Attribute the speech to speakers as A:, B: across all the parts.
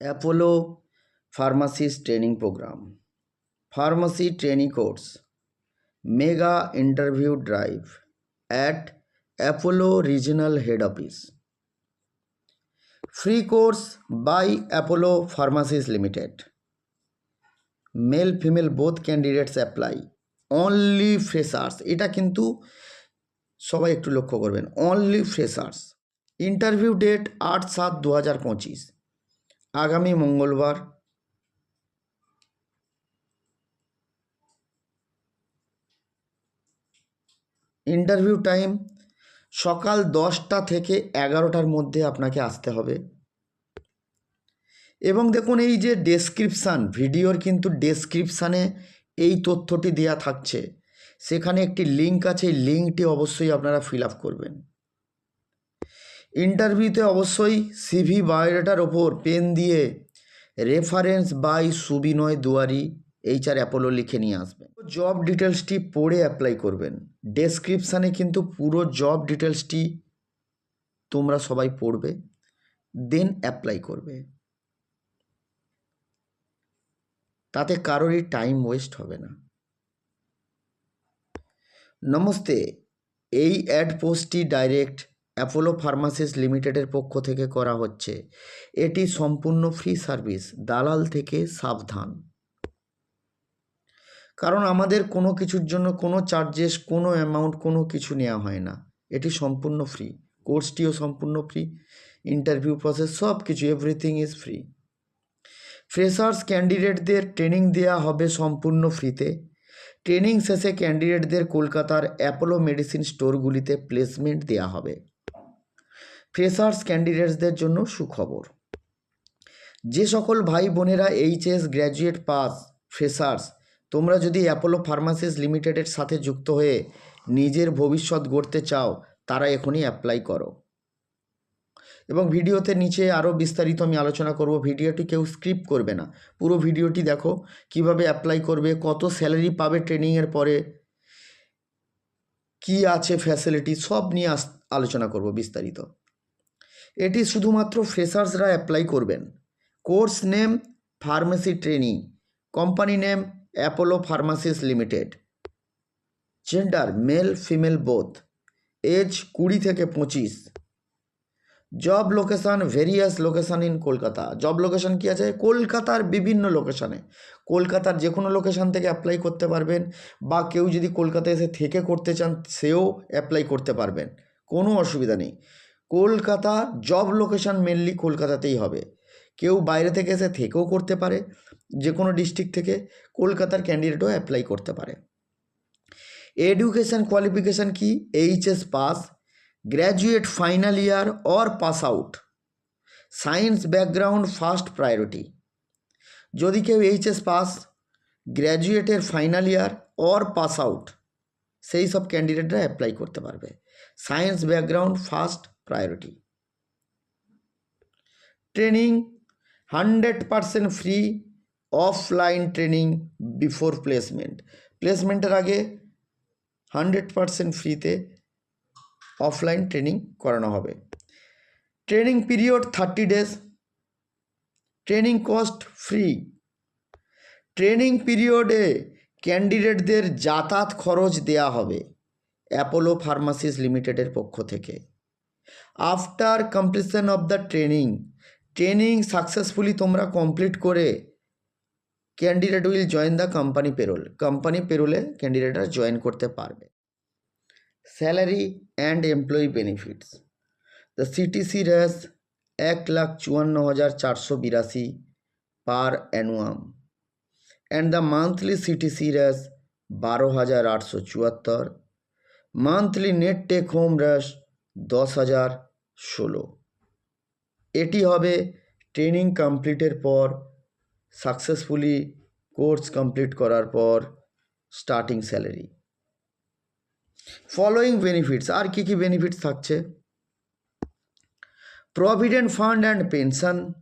A: Apollo pharmacist training programme. Pharmacy training course. Mega interview drive at Apollo regional head office. Free course by Apollo pharmacy limited. Male, female, both candidates apply. Only freshers. এটা কিন্তু সবাই একটু লক্ষ্য করবেন। Only freshers. Interview date আট সাত দু হাজার পঁচিশ। আগামী মঙ্গলবার। ইন্টারভিউ টাইম সকাল দশটা থেকে এগারোটার মধ্যে আপনাকে আসতে হবে। এবং দেখুন, এই যে ডেসক্রিপশান ভিডিওর কিন্তু ডেসক্রিপশানে এই তথ্যটি দেওয়া থাকছে। সেখানে একটি লিঙ্ক আছে লিঙ্কটি অবশ্যই আপনারা ফিল করবেন। ইন্টারভিউতে অবশ্যই সিভি বায়োডাটার ওপর পেন দিয়ে reference by Subinoy Duari, HR Apollo লিখে নিয়ে আসবেন জব ডিটেলসটি পড়ে অ্যাপ্লাই করবেন। ডেসক্রিপশানে কিন্তু পুরো জব ডিটেলসটি তোমরা সবাই পড়বে, দেন অ্যাপ্লাই করবে। তাতে কারোরই টাইম ওয়েস্ট হবে না। নমস্তে, এই অ্যাড পোস্টটি ডাইরেক্ট অ্যাপোলো ফার্মাসিস লিমিটেডের পক্ষ থেকে করা হচ্ছে। এটি সম্পূর্ণ ফ্রি সার্ভিস, দালাল থেকে সাবধান। কারণ আমাদের কোনো কিছুর জন্য কোনো চার্জেস, কোনো অ্যামাউন্ট, কোনো কিছু নেওয়া হয় না। এটি সম্পূর্ণ ফ্রি। কোর্সটিও সম্পূর্ণ ফ্রি। ইন্টারভিউ প্রসেস, সব কিছু, এভরিথিং ইজ ফ্রি। ফ্রেশার্স ক্যান্ডিডেটদের ট্রেনিং দেওয়া হবে সম্পূর্ণ ফ্রিতে। ট্রেনিং শেষে ক্যান্ডিডেটদের কলকাতার অ্যাপোলো মেডিসিন স্টোরগুলিতে প্লেসমেন্ট দেওয়া হবে। ফ্রেশার্স ক্যান্ডিডেটসদের জন্য সুখবর। যে সকল ভাই বোনেরা এইচএস গ্র্যাজুয়েট পাস ফ্রেশার্স, তোমরা যদি অ্যাপোলো ফার্মাসিস লিমিটেডের সাথে যুক্ত হয়ে নিজের ভবিষ্যৎ গড়তে চাও, তারা এখনই অ্যাপ্লাই করো। এবং ভিডিওতে নিচে আরও বিস্তারিত আমি আলোচনা করব, ভিডিওটি কেউ স্ক্রিপ্ট করবে না। পুরো ভিডিওটি দেখো, কীভাবে অ্যাপ্লাই করবে, কত স্যালারি পাবে ট্রেনিংয়ের পরে, কি আছে ফ্যাসিলিটি, সব নিয়ে আলোচনা করব বিস্তারিত। এটি শুধুমাত্র ফ্রেশার্সরা অ্যাপ্লাই করবেন। Course name pharmacy training company name Apollo pharmacies limited gender male female both age কুড়ি থেকে পঁচিশ। Job location various location in Kolkata. Job location কী আছে? কলকাতার বিভিন্ন লোকেশানে কলকাতার যে কোনো লোকেশান থেকে অ্যাপ্লাই করতে পারবেন বা কেউ যদি কলকাতায় এসে থেকে করতে চান, সেও অ্যাপ্লাই করতে পারবেন। কোনো অসুবিধা নেই। কলকাতা জব লোকেশান মেনলি কলকাতাতেই হবে। কেউ বাইরে থেকে এসে থেকেও করতে পারে যে কোনো ডিস্ট্রিক্ট থেকে কলকাতার ক্যান্ডিডেটও অ্যাপ্লাই করতে পারে। এডুকেশান কোয়ালিফিকেশান কি? HS pass graduate final year or pass out science background first priority যদি কেউ HS pass গ্র্যাজুয়েটের final year or pass out সেই সব ক্যান্ডিডেটরা অ্যাপ্লাই করতে পারবে। Science background first training hundred percent free offline training before placement প্লেসমেন্টের আগে hundred percent ফ্রিতে অফলাইন ট্রেনিং করানো হবে। Training period thirty days training cost free training পিরিয়ডে ক্যান্ডিডেটদের যাতায়াত খরচ দেয়া হবে অ্যাপোলো ফার্মাসিস লিমিটেডের পক্ষ থেকে। After completion of the training training successfully তোমরা কমপ্লিট করে candidate will join the company payroll company পেরোলে ক্যান্ডিডেটরা জয়েন করতে পারবে। Salary and employee benefits the CTC race এক লাখ চুয়ান্ন হাজার চারশো বিরাশি per annum and the monthly CTC race বারো হাজার আটশো চুয়াত্তর। Monthly net take home race দশ হাজার ষোলো। এটি হবে ট্রেনিং কমপ্লিটের পর, সাকসেসফুলি কোর্স কমপ্লিট করার পর স্টার্টিং স্যালারি। ফলোয়িং বেনিফিটস, আর কী কী বেনিফিটস থাকছে? Provident fund and pension,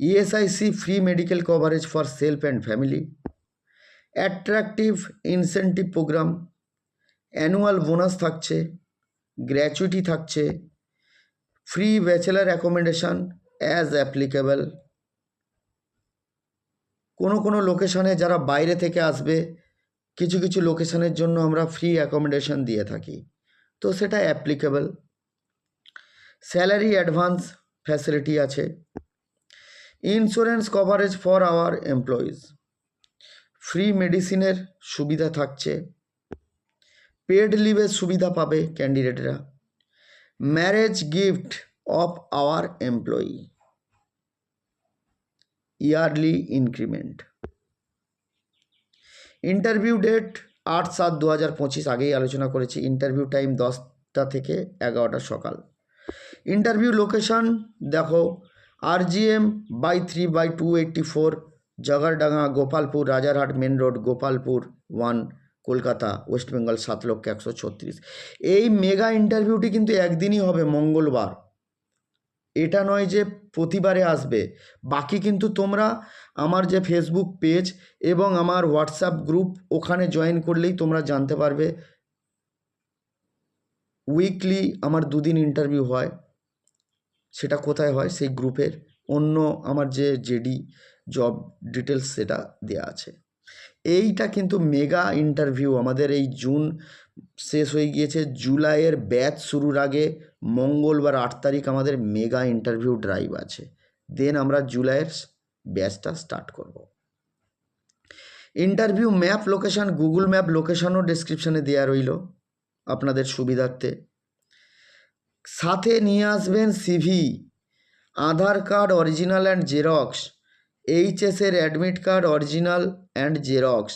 A: ESIC free medical coverage for self and family, attractive incentive programme, annual bonus থাকছে। গ্র্যাচুইটি থাকছে free bachelor accommodation as applicable কোনো কোনো লোকেশনে যারা বাইরে থেকে আসবে, কিছু কিছু লোকেশনের জন্য আমরা ফ্রি অ্যাকোমোডেশন দিয়ে থাকি। তো সেটা অ্যাপ্লিকেবল স্যালারি অ্যাডভান্স ফ্যাসিলিটি আছে। Insurance coverage for our employees free মেডিসিনের সুবিধা থাকছে। পেড লিভের সুবিধা পাবে ক্যান্ডিডেটরা। Marriage gift of our employee. Yearly increment. Interview date আট সাত দু হাজার পঁচিশ, আগেই আলোচনা করেছি। ইন্টারভিউ টাইম দশটা থেকে এগারোটা সকাল। ইন্টারভিউ লোকেশন দেখো R G M by three by two eighty four, Jagardanga, Gopalpur, Rajarhat, main road, Gopalpur, one Kolkata, West Bengal সাত লক্ষ একশো ছত্রিশ। এই মেগা ইন্টারভিউটি কিন্তু একদিনই হবে, মঙ্গলবার। এটা নয় যে প্রতিবারে আসবে। বাকি কিন্তু তোমরা আমার যে ফেসবুক পেজ এবং আমার হোয়াটসঅ্যাপ গ্রুপ ওখানে জয়েন করলেই তোমরা জানতে পারবে। উইকলি আমার দুদিন ইন্টারভিউ হয়। সেটা কোথায় হয়? সেই গ্রুপের অন্য আমার যে জেডি জব ডিটেলস সেটা দেয়া আছে। এইটা কিন্তু মেগা ইন্টারভিউ। আমাদের এই জুন শেষ হয়ে গিয়েছে। জুলাইয়ের ব্যাচ শুরুর আগে মঙ্গলবার আট তারিখ আমাদের মেগা ইন্টারভিউ ড্রাইভ আছে। দেন আমরা জুলাইয়ের ব্যাচটা স্টার্ট করব। Interview map location, Google map লোকেশানও ডেসক্রিপশানে দেওয়া রইল আপনাদের সুবিধার্থে। সাথে নিয়ে আসবেন CV, Aadhaar card, original and xerox. এইচএসের admit card original and xerox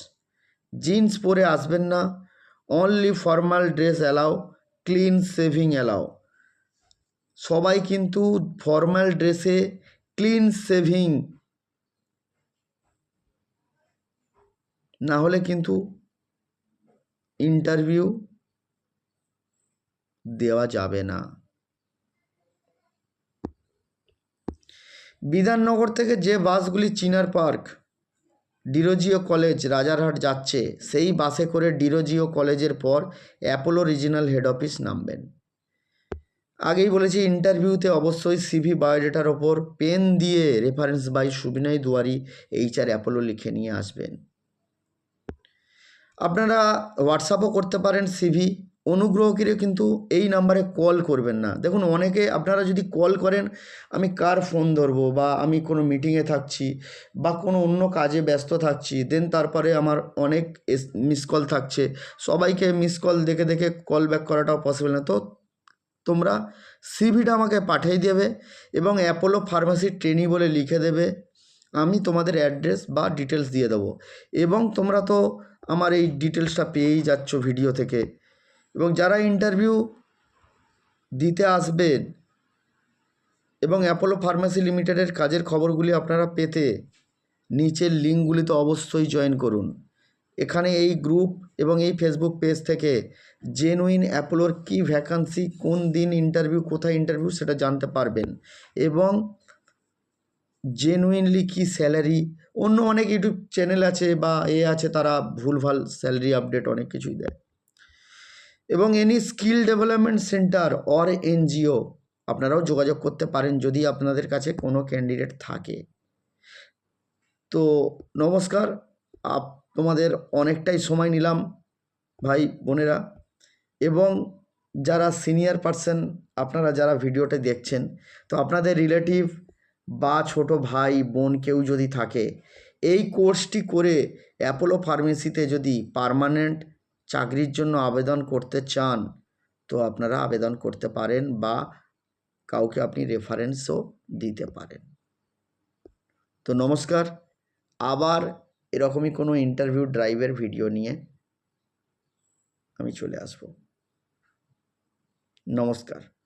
A: jeans পরে আসবেন না। Only formal dress allow clean shaving allow সবাই কিন্তু ফর্মাল ড্রেসে ক্লিন সেভিং না হলে কিন্তু ইন্টারভিউ দেওয়া যাবে না। বিধাননগর থেকে যে বাসগুলি Chinar park, Derozio college, Rajarhat যাচ্ছে, সেই বাসে করে ডিরোজিও কলেজের পর অ্যাপোলো রিজিনাল হেড অফিস নামবেন। আগেই বলেছি, ইন্টারভিউতে অবশ্যই সিভি বায়োডেটার ওপর পেন দিয়ে reference by Subinoy Duari HR Apollo লিখে নিয়ে আসবেন। আপনারা হোয়াটসঅ্যাপও করতে পারেন সিভি। অনুগ্রহ করে কিন্তু এই নাম্বারে কল করবেন না। দেখুন, অনেকে আপনারা যদি কল করেন, আমি কার ফোন ধরবো বা আমি কোনো মিটিংয়ে থাকছি বা কোনো অন্য কাজে ব্যস্ত থাকছি, দেন তারপরে আমার অনেক মিস কল থাকছে, সবাইকে মিস কল দেখে দেখে কল ব্যাক করাটাও পসিবল না। তো তোমরা সিভিটা আমাকে পাঠিয়ে দেবে এবং অ্যাপোলো ফার্মাসি ট্রেনি বলে লিখে দেবে, আমি তোমাদের অ্যাড্রেস বা ডিটেলস দিয়ে দেবো। এবং তোমরা তো আমার এই ডিটেলসটা পেয়েই যাচ্ছ ভিডিও থেকে। এবং যারা ইন্টারভিউ দিতে আসবেন এবং অ্যাপোলো ফার্মাসি লিমিটেডের কাজের খবরগুলি আপনারা পেতে নিচের লিঙ্কগুলিতে অবশ্যই জয়েন করুন। এখানে এই গ্রুপ এবং এই ফেসবুক পেজ থেকে জেনুইন অ্যাপোলোর কী ভ্যাকান্সি কোন দিন ইন্টারভিউ কোথায় ইন্টারভিউ সেটা জানতে পারবেন এবং জেনুইনলি কি স্যালারি অন্য অনেক ইউটিউব চ্যানেল আছে বা এ আছে তারা ভুলভাল স্যালারি আপডেট অনেক কিছুই দেয়। এবং any skill development centre or NGO আপনারাও যোগাযোগ করতে পারেন যদি আপনাদের কাছে কোনো ক্যান্ডিডেট থাকে। তো নমস্কার, আপ, তোমাদের অনেকটাই সময় নিলাম ভাই, বোনেরা এবং যারা সিনিয়র পার্সন আপনারা যারা ভিডিওটা দেখছেন, তো আপনাদের রিলেটিভ বা ছোট ভাই, বোন কেউ যদি থাকে, এই কোর্সটি করে অ্যাপোলো ফার্মেসিতে যদি পার্মানেন্ট চাকরির জন্য আবেদন করতে চান, তো আপনারা আবেদন করতে পারেন বা কাউকে আপনি রেফারেন্সও দিতে পারেন। তো নমস্কার, আবার এরকমই কোনো ইন্টারভিউ ড্রাইভের ভিডিও নিয়ে আমি চলে আসব। নমস্কার।